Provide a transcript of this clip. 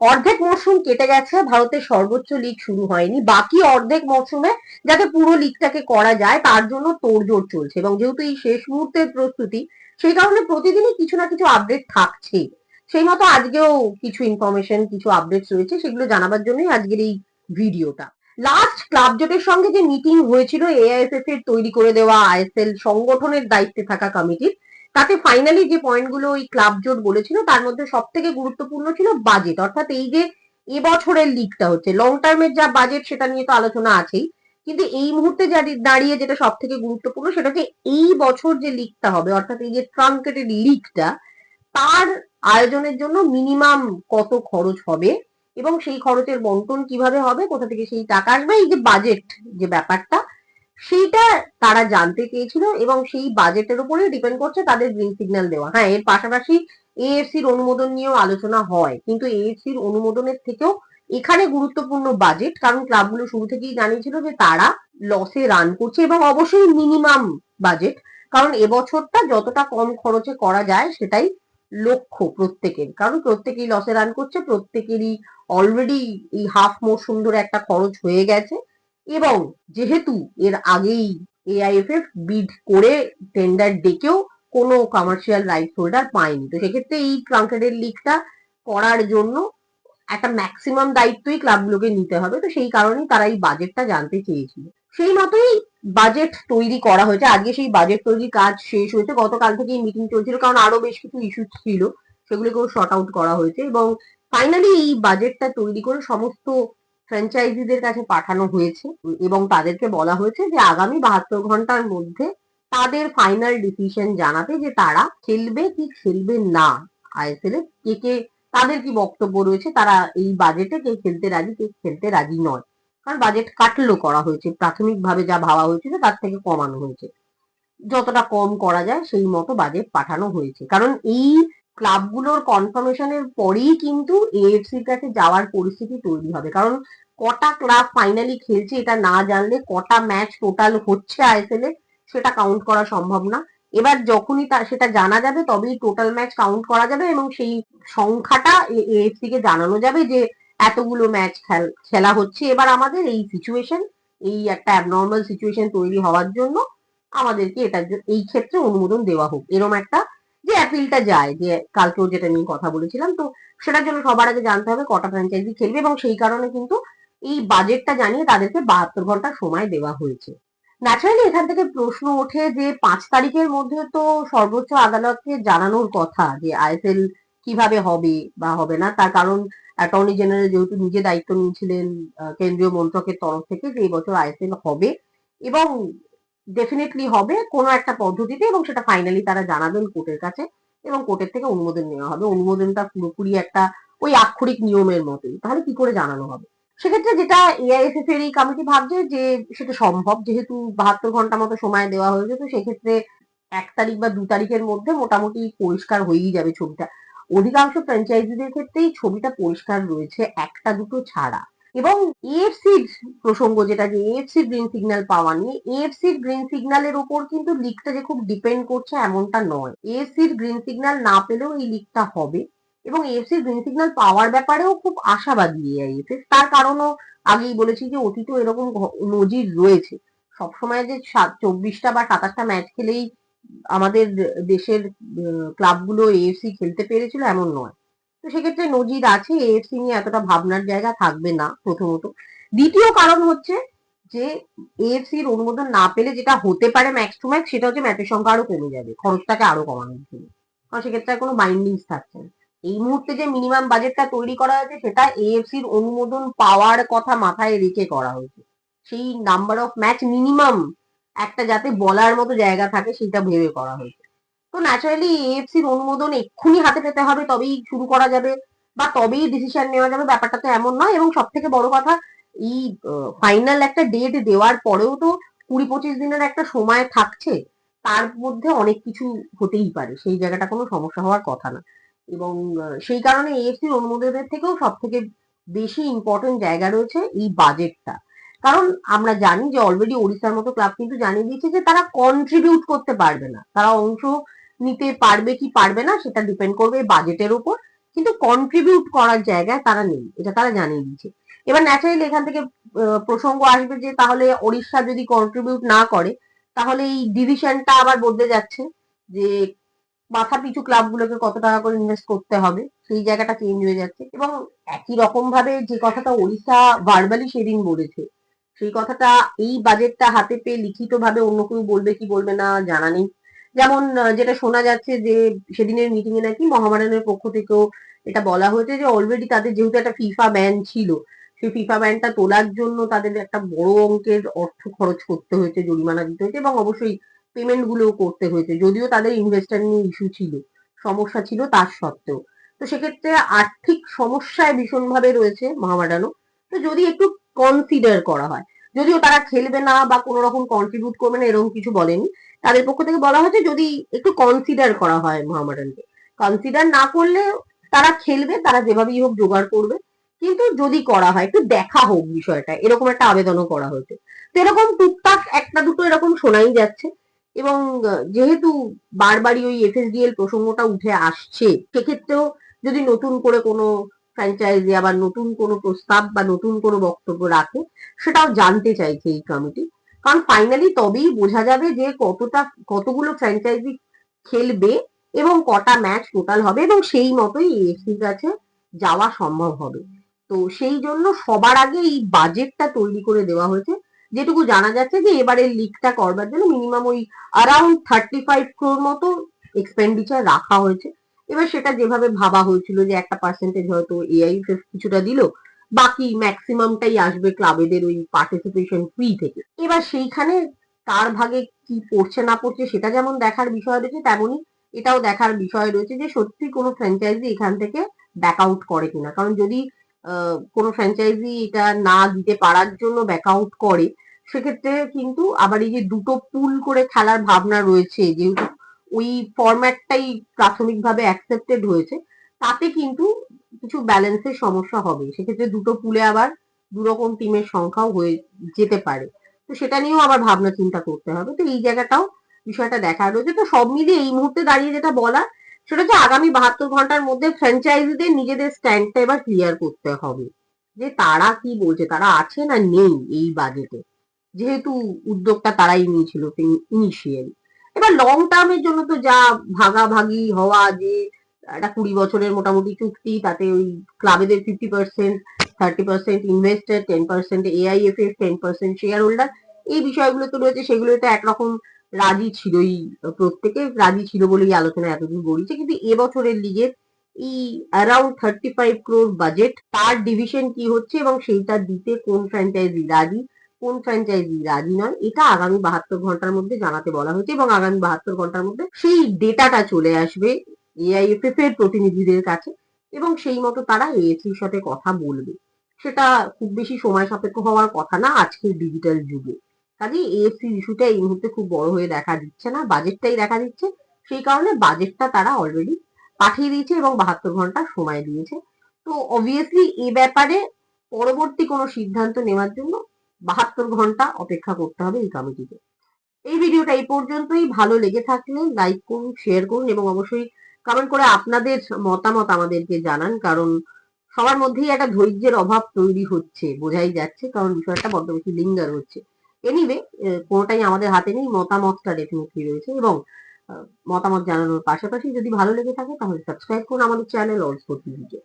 অর্ধেক মরশুম কেটে গেছে, ভারতের সর্বোচ্চ লিগ শুরু হয়নি। বাকি অর্ধেক মরশুমে যাতে পুরো লিগটাকে করা যায়, তার জন্য তোড়জোড় চলছে। এবং যেহেতু এই শেষ মুহূর্তের প্রস্তুতি, সেই কারণে প্রতিদিনই কিছু না কিছু আপডেট থাকছে সেই মতো আজকেও কিছু ইনফরমেশন কিছু আপডেটস রয়েছে, সেগুলো জানাবার জন্যই আজকের এই ভিডিওটা লাস্ট ক্লাব জোটের সঙ্গে যে মিটিং হয়েছিল এআইএফএফ এর তৈরি করে দেওয়া আইএসএল সংগঠনের দায়িত্বে থাকা কমিটির তাতে ফাইনালি যে পয়েন্টগুলো ওই ক্লাব জোট বলেছিল, তার মধ্যে সব থেকে গুরুত্বপূর্ণ ছিল বাজেট অর্থাৎ এই যে এবছরের লিগটা হচ্ছে লং টার্মের যা বাজেট সেটা নিয়ে তো আলোচনা আছেই। কিন্তু এই মুহূর্তে যা দাঁড়িয়ে যেটা সব থেকে গুরুত্বপূর্ণ সেটা হচ্ছে এই বছর যে লিগটা হবে, অর্থাৎ এই যে ট্রাঙ্কেটেড লিগটা তার আয়োজনের জন্য মিনিমাম কত খরচ হবে এবং সেই খরচের বন্টন কীভাবে হবে, কোথা থেকে সেই টাকা আসবে, এই যে বাজেট যে ব্যাপারটা সেইটা তারা জানতে চেয়েছিল এবং সেই বাজেটের উপরে ডিপেন্ড করছে তাদের গ্রিন সিগন্যাল দেওয়া। হ্যাঁ এর পাশাপাশি এএফসির অনুমোদন নিয়েও আলোচনা হয়। কিন্তু এএফসির অনুমোদনের থেকেও এখানে গুরুত্বপূর্ণ বাজেট কারণ ক্লাবগুলো শুরু থেকেই জানিয়েছিল যে তারা লসে রান করছে এবং অবশ্যই মিনিমাম বাজেট কারণ এবছরটা যতটা কম খরচে করা যায় সেটাই লক্ষ্য প্রত্যেকের। কারণ প্রত্যেকেই লসে রান করছে, প্রত্যেকেরই অলরেডি এই হাফ মরশুম ধরে একটা খরচ হয়ে গেছে। এবং যেহেতু এর আগেই এআইএফএফ বিড করে টেন্ডার ডেকেও কোনো কমার্শিয়াল রাইটস হোল্ডার পায়নি। তো সেক্ষেত্রে এই ট্রাঙ্কেটের লিগটা করার জন্য একটা ম্যাক্সিমাম দায়িত্বই ক্লাবগুলোকে নিতে হবে। তো সেই কারণেই তারা এই বাজেটটা জানতে চেয়েছিল। সেই মতোই বাজেট তৈরি করা হয়েছে। আজকে সেই বাজেট তৈরির কাজ শেষ হয়েছে। গতকাল থেকেই মিটিং চলছিল, কারণ আরও বেশ কিছু ইস্যু ছিল। সেগুলোকেও শর্ট আউট করা হয়েছে এবং ফাইনালি এই বাজেটটা তৈরি করে সমস্ত ফ্র্যাঞ্চাইজিদের কাছে পাঠানো হয়েছে এবং তাদেরকে বলা হয়েছে যে আগামী বাহাত্তর ঘণ্টার মধ্যে তাদের ফাইনাল ডিসিশন জানাতে যে তারা খেলবে কি খেলবে না আইএসএল এ। কে কে, তাদের কি বক্তব্য রয়েছে? তারা এই বাজেটে কে খেলতে রাজি, কে খেলতে রাজি নয়। কারণ বাজেট কাটলো, করা হয়েছে। প্রাথমিকভাবে যা ভাবা হয়েছিল তার থেকে কমানো হয়েছে। যতটা কম করা যায়, সেই মতো বাজেট পাঠানো হয়েছে। কারণ এই ক্লাবগুলোর কনফার্মেশনের পরেই কিন্তু এএফসির কাছে যাওয়ার পরিস্থিতি তৈরি হবে। কারণ কটা ক্লাব ফাইনালি খেলছে এটা না জানলে, কটা ম্যাচ টোটাল হচ্ছে আইএসএল এ, সেটা কাউন্ট করা সম্ভব না। এবার যখনই তা, সেটা জানা যাবে, তবেই টোটাল ম্যাচ কাউন্ট করা যাবে এবং সেই সংখ্যাটা এএফসি কে জানানো যাবে যে এতগুলো ম্যাচ খেলা হচ্ছে। এবার আমাদের এই সিচুয়েশন এই একটা অ্যাবনর্মাল সিচুয়েশন তৈরি হওয়ার জন্য আমাদেরকে এটার এই ক্ষেত্রে অনুমোদন দেওয়া হোক। এরম একটা অ্যাপিলটা যায় যে কালকেও যেটা নিয়ে কথা বলেছিলাম, তো সেটার জন্য সবার আগে জানতে হবে কটা ফ্র্যাঞ্চাইজি খেলবে এবং সেই কারণে কিন্তু এই বাজেটটা জানিয়ে তাদেরকে বাহাত্তর ঘণ্টা সময় দেওয়া হয়েছে। ন্যাচারালি এখান থেকে প্রশ্ন ওঠে যে পাঁচ তারিখের মধ্যে তো সর্বোচ্চ আদালতকে জানানোর কথা যে আইএসএল কীভাবে হবে বা হবে না। তার কারণ অ্যাটর্নি জেনারেল যেহেতু নিজে দায়িত্ব নিয়েছিলেন কেন্দ্রীয় মন্ত্রকের তরফ থেকে যে এবছর আইএসএল হবে এবং ডেফিনেটলি হবে কোনো একটা পদ্ধতিতে এবং সেটা ফাইনালি তারা জানাবেন কোর্টের কাছে এবং কোর্টের থেকে অনুমোদন নেওয়া হবে। অনুমোদনটা পুরোপুরি একটা ওই আক্ষরিক নিয়মের মতোই। তাহলে কি করে জানানো হবে? সেক্ষেত্রে যেটা এআইএফএফ এর এই কমিটি ভাবছে যে সেটা সম্ভব, যেহেতু বাহাত্তর ঘণ্টা মতো সময় দেওয়া হয়েছে, তো সেক্ষেত্রে এক তারিখ বা দু তারিখের মধ্যে মোটামুটি পরিষ্কার হয়েই যাবে ছবিটা। অধিকাংশ ফ্র্যাঞ্চাইজিদের ক্ষেত্রেই ছবিটা পরিষ্কার রয়েছে একটা দুটো ছাড়া। এবং এএফসির প্রসঙ্গ যেটা যে এএফসির গ্রিন সিগন্যাল পাওয়া নিয়ে এএফসির গ্রিন সিগন্যালের উপর কিন্তু লিগটা যে খুব ডিপেন্ড করছে এমনটা নয়। এএফসির গ্রিন সিগন্যাল না পেলেও এই লিকটা হবে এবং এএফসির গ্রিন সিগন্যাল পাওয়ার ব্যাপারেও খুব আশাবাদী এআইএফএফ তার কারণও আগেই বলেছি যে অতীতেও এরকম নজির রয়েছে। সবসময় যে চব্বিশটা বা সাতাশটা ম্যাচ খেলেই আমাদের দেশের ক্লাবগুলো এএফসি খেলতে পেরেছিল এমন নয়। তো সেক্ষেত্রে নজির আছে এএফসি নিয়ে এতটা ভাবনার জায়গা থাকবে না প্রথমত। দ্বিতীয় কারণ হচ্ছে যে এএফসির অনুমোদন না পেলে যেটা হতে পারে ম্যাক্স টু ম্যাক্স সেটা হচ্ছে ম্যাচের সংখ্যা আরও কমে যাবে, খরচটাকে আরও কমানোর জন্য। কারণ সেক্ষেত্রে কোনো বাইন্ডিংস থাকছে না। এই মুহূর্তে যে মিনিমাম বাজেটটা তৈরি করা হয়েছে সেটা এএফসির অনুমোদন পাওয়ার কথা মাথায় রেখে করা হয়েছে। সেই নাম্বার অফ ম্যাচ মিনিমাম একটা যাতে বলার মতো জায়গা থাকে সেটা ভেবে করা হয়েছে। তো ন্যাচারালি এএফসির অনুমোদন এক্ষুনি হাতে পেতে হবে, তবেই শুরু করা যাবে বা তবেই ডিসিশন নেওয়া যাবে, ব্যাপারটা তো এমন নয়। এবং সব থেকে বড় কথা, এই ফাইনাল একটা ডেট দেওয়ার পরেও তো কুড়ি পঁচিশ দিনের একটা সময় থাকছে, তার মধ্যে অনেক কিছু হতেই পারে, সেই জায়গাটা কোনো সমস্যা হওয়ার কথা না। এবং সেই কারণে এএফসির অনুমোদনের থেকেও সব থেকে বেশি ইম্পর্টেন্ট জায়গা রয়েছে এই বাজেটটা কারণ আমরা জানি যে অলরেডি ওড়িশার মতো ক্লাব কিন্তু জানিয়ে দিয়েছে যে তারা কন্ট্রিবিউট করতে পারবে না। তারা অংশ নিতে পারবে কি পারবে না সেটা ডিপেন্ড করবে বাজেটের উপর। কিন্তু কন্ট্রিবিউট করার জায়গায় তারা নেই, এটা তারা জানিয়ে দিচ্ছে এবার ন্যাচারালি এখান থেকে প্রসঙ্গ আসবে যে তাহলে ওড়িশা যদি কন্ট্রিবিউট না করে, তাহলে এই ডিভিশনটা আবার বদলে যাচ্ছে। যে মাথা পিছু ক্লাবগুলোকে কত টাকা করে ইনভেস্ট করতে হবে, সেই জায়গাটা চেঞ্জ হয়ে যাচ্ছে। এবং একই রকম ভাবে যে কথাটা ওড়িশা ভার্বালি সেদিন বলেছে, সেই কথাটা এই বাজেটটা হাতে পেয়ে লিখিত ভাবে অন্য কেউ বলবে কি বলবে না জানা নেই। যেমন যেটা শোনা যাচ্ছে যে সেদিনের মিটিং এ নাকি মহামারানের পক্ষ থেকেও এটা বলা হয়েছে যে অলরেডি তাদের যেহেতু একটা ফিফা ব্যান ছিল, সেই ফিফা ব্যানটা তোলার জন্য তাদের একটা বড় অঙ্কের অর্থ খরচ করতে হয়েছে, জরিমানা দিতে হয়েছে এবং অবশ্যই পেমেন্ট গুলোও করতে হয়েছে, যদিও তাদের ইনভেস্টার নিয়ে ইস্যু ছিল, সমস্যা ছিল তার সত্ত্বেও। তো সেক্ষেত্রে আর্থিক সমস্যায় ভীষণভাবে রয়েছে মহামাডানো তো যদি একটু কনসিডার করা হয় যদিও তারা খেলবে না বা কোনো রকম কন্ট্রিবিউট করবে না, এরকম কিছু বলেনি। তাদের পক্ষ থেকে বলা হয়েছে যদি একটু কনসিডার করা হয় মহামাডানকে কনসিডার না করলে তারা খেলবে, তারা যেভাবেই হোক জোগাড় করবে। কিন্তু যদি করা হয়, একটু দেখা হোক বিষয়টা, এরকম একটা আবেদনও করা হয়েছে। তো এরকম টুকটাক একটা দুটো এরকম শোনাই যাচ্ছে এবং যেহেতু বারবারই ওই এফএসডিএল প্রসঙ্গটা উঠে আসছে, সেক্ষেত্রেও যদি নতুন করে কোনো ফ্র্যাঞ্চাইজি আবার নতুন কোনো প্রস্তাব বা নতুন কোনো বক্তব্য রাখে, সেটাও জানতে চাইছে এই কমিটি কারণ ফাইনালি তবেই বোঝা যাবে যে কতটা, কতগুলো ফ্র্যাঞ্চাইজি খেলবে এবং কটা ম্যাচ টোটাল হবে এবং সেই মতোই এএফসির কাছে যাওয়া সম্ভব হবে। তো সেই জন্য সবার আগে এই বাজেটটা তৈরি করে দেওয়া হয়েছে। যেটুকু জানা যাচ্ছে যে এবারের লিগটা করবার জন্য মিনিমাম ওই অ্যারাউন্ড থার্টি ফাইভ ক্রোর মতো এক্সপেন্ডিচার রাখা হয়েছে। এবার সেটা যেভাবে ভাবা হয়েছিল যে একটা পার্সেন্টেজ হয়তো এআইএফএফ কিছুটা দিল, বাকি ম্যাক্সিমামটাই আসবে ক্লাবেদের ওই পার্টিসিপেশন ফি থেকে। এবার সেইখানে কার ভাগে কি পড়ছে না পড়ছে সেটা যেমন দেখার বিষয় রয়েছে, তেমনই এটাও দেখার বিষয় রয়েছে যে সত্যি কোনো ফ্র্যাঞ্চাইজি এখান থেকে ব্যাক আউট করে কিনা। কারণ যদি কোনো ফ্র্যাঞ্চাইজি এটা না দিতে পারার জন্য ব্যাক আউট করে, সেক্ষেত্রে কিন্তু আবার এই যে দুটো পুল করে খেলার ভাবনা রয়েছে, যেহেতু ওই ফরম্যাটটাই প্রাথমিকভাবে অ্যাকসেপ্টেড হয়েছে। তাতে কিন্তু কিছু ব্যালেন্সের সমস্যা হবে। সেক্ষেত্রে দুটো পুলে আবার দুরকম টিমের সংখ্যাও হয়ে যেতে পারে। তো সেটা নিয়েও আবার ভাবনা চিন্তা করতে হবে। তো এই জায়গাটাও বিষয়টা দেখা রয়েছে। তো সব মিলিয়ে এই মুহূর্তে দাঁড়িয়ে যেটা বলা সেটা হচ্ছে আগামী বাহাত্তর ঘণ্টার মধ্যে ফ্র্যাঞ্চাইজিদের নিজেদের স্ট্যান্ডটা এবার ক্লিয়ার করতে হবে। যে তারা কি বলছে, তারা আছে না নেই এই বাজেটে যেহেতু উদ্যোগটা তারাই নিয়েছিল ইনিশিয়ালি এবার লং টার্মের জন্য তো যা ভাগাভাগি হওয়া যে একটা কুড়ি বছরের মোটামুটি চুক্তি, তাতে ওই ক্লাবেদের fifty percent thirty percent investor ten percent AIFF ten percent share holder এই বিষয়গুলো তো রয়েছে, সেগুলো তো একরকম রাজি ছিলই, প্রত্যেকে রাজি ছিল বলেই আলোচনা এতদূর গড়িয়েছে, কিন্তু এবছরের লিগের এই around thirty five crore budget তার ডিভিশন কি হচ্ছে এবং সেইটা দিতে কোন ফ্র্যাঞ্চাইজি রাজি কোন ফ্র্যাঞ্চাইজি রাজি নয়, এটা আগামী বাহাত্তর ঘণ্টার মধ্যে জানাতে বলা হয়েছে এবং আগামী বাহাত্তর ঘণ্টার মধ্যে সেই ডেটাটা চলে আসবে এআইএফএফ এর প্রতিনিধিদের কাছে এবং সেই মতো তারা এএসির সাথে কথা বলবে। সেটা খুব বেশি সময় সাপেক্ষ হওয়ার কথা না আজকের ডিজিটাল যুগে। কাজে এএফসি ইস্যুটা এই মুহূর্তে খুব বড় হয়ে দেখা দিচ্ছে না বাজেটটাই দেখা দিচ্ছে। সেই কারণে বাজেটটা তারা অলরেডি পাঠিয়ে দিয়েছে এবং বাহাত্তর ঘণ্টা সময় দিয়েছে। তো অবভিয়াসলি এ ব্যাপারে পরবর্তী কোনো সিদ্ধান্ত নেওয়ার জন্য বাহাত্তর ঘণ্টা অপেক্ষা করতে হবে এই কমিটিকে এই ভিডিওটা এই পর্যন্তই। ভালো লেগে থাকলে লাইক করুন শেয়ার করুন এবং অবশ্যই কমেন্ট করে আপনাদের মতামত আমাদেরকে জানান, কারণ সবার মধ্যেই একটা ধৈর্যের অভাব তৈরি হচ্ছে, বোঝাই যাচ্ছে, কারণ বিষয়টা বড্ড বেশি লিঙ্গার হচ্ছে। এনিওয়ে কোনোটাই আমাদের হাতে নেই, মতামতটা ডেফিনেটলি রয়েছে এবং মতামত জানানোর পাশাপাশি যদি ভালো লেগে থাকে তাহলে সাবস্ক্রাইব করুন আমাদের চ্যানেল অলসো টিভিকে